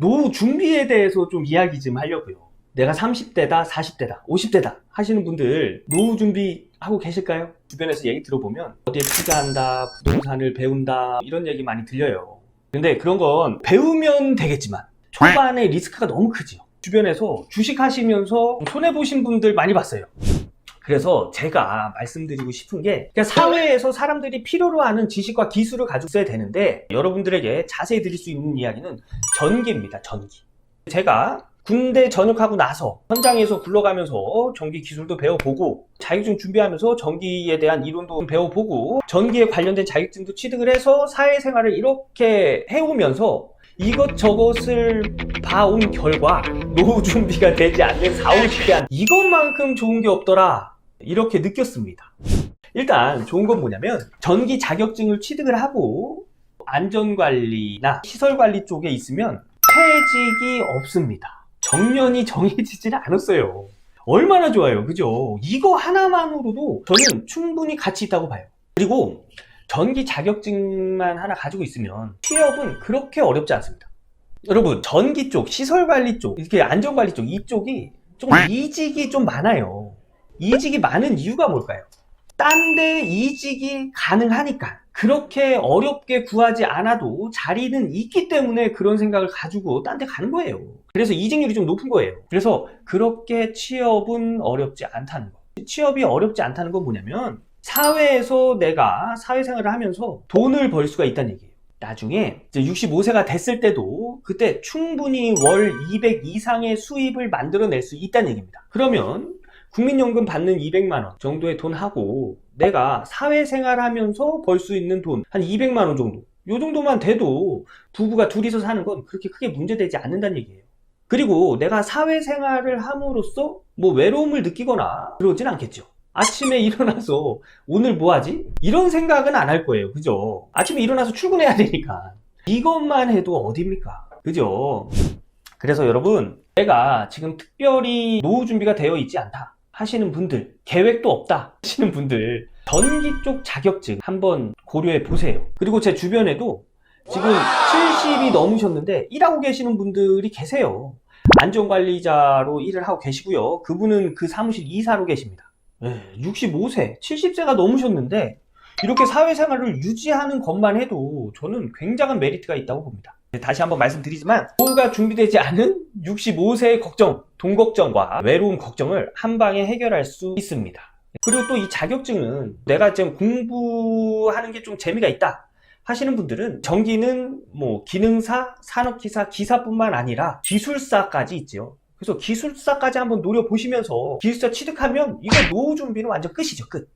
노후 준비에 대해서 좀 이야기 좀 하려고요. 내가 30대다, 40대다, 50대다 하시는 분들 노후 준비 하고 계실까요? 주변에서 얘기 들어보면 어디에 투자한다, 부동산을 배운다 이런 얘기 많이 들려요. 근데 그런 건 배우면 되겠지만 초반에 리스크가 너무 크지요. 주변에서 주식 하시면서 손해 보신 분들 많이 봤어요. 그래서 제가 말씀드리고 싶은 게 그러니까 사회에서 사람들이 필요로 하는 지식과 기술을 가지고 있어야 되는데 여러분들에게 자세히 드릴 수 있는 이야기는 전기입니다. 전기. 제가 군대 전역하고 나서 현장에서 굴러가면서 전기 기술도 배워보고 자격증 준비하면서 전기에 대한 이론도 배워보고 전기에 관련된 자격증도 취득을 해서 사회생활을 이렇게 해오면서 이것저것을 봐온 결과 노후 준비가 되지 않는 4, 50대 한 이것만큼 좋은 게 없더라 이렇게 느꼈습니다. 일단 좋은 건 뭐냐면 전기 자격증을 취득을 하고 안전관리나 시설관리 쪽에 있으면 퇴직이 없습니다. 정년이 정해지지는 않았어요. 얼마나 좋아요. 그죠? 이거 하나만으로도 저는 충분히 가치 있다고 봐요. 그리고 전기 자격증만 하나 가지고 있으면 취업은 그렇게 어렵지 않습니다. 여러분, 전기 쪽, 시설관리 쪽, 이렇게 안전관리 쪽, 이쪽이 좀 이직이 좀 많아요. 이직이 많은 이유가 뭘까요? 딴 데 이직이 가능하니까. 그렇게 어렵게 구하지 않아도 자리는 있기 때문에 그런 생각을 가지고 딴 데 가는 거예요. 그래서 이직률이 좀 높은 거예요. 그래서 그렇게 취업은 어렵지 않다는 거. 취업이 어렵지 않다는 건 뭐냐면 사회에서 내가 사회생활을 하면서 돈을 벌 수가 있다는 얘기예요. 나중에 이제 65세가 됐을 때도 그때 충분히 월 200 이상의 수입을 만들어낼 수 있다는 얘기입니다. 그러면 국민연금 받는 200만 원 정도의 돈 하고 내가 사회생활 하면서 벌 수 있는 돈 한 200만 원 정도 요 정도만 돼도 부부가 둘이서 사는 건 그렇게 크게 문제되지 않는다는 얘기예요. 그리고 내가 사회생활을 함으로써 뭐 외로움을 느끼거나 그러진 않겠죠. 아침에 일어나서 오늘 뭐 하지? 이런 생각은 안 할 거예요. 그죠? 아침에 일어나서 출근해야 되니까. 이것만 해도 어딥니까? 그죠? 그래서 여러분, 내가 지금 특별히 노후 준비가 되어 있지 않다 하시는 분들, 계획도 없다 하시는 분들, 전기 쪽 자격증 한번 고려해 보세요. 그리고 제 주변에도 지금 70이 넘으셨는데 일하고 계시는 분들이 계세요. 안전관리자로 일을 하고 계시고요. 그분은 그 사무실 이사로 계십니다. 65세, 70세가 넘으셨는데 이렇게 사회생활을 유지하는 것만 해도 저는 굉장한 메리트가 있다고 봅니다. 다시 한번 말씀드리지만 노후가 준비되지 않은 65세의 걱정, 돈 걱정과 외로움 걱정을 한 방에 해결할 수 있습니다. 그리고 또 이 자격증은 내가 지금 공부하는 게 좀 재미가 있다 하시는 분들은 전기는 뭐 기능사, 산업기사, 기사뿐만 아니라 기술사까지 있죠. 그래서 기술사까지 한번 노려보시면서 기술사 취득하면 이거 노후 준비는 완전 끝이죠, 끝.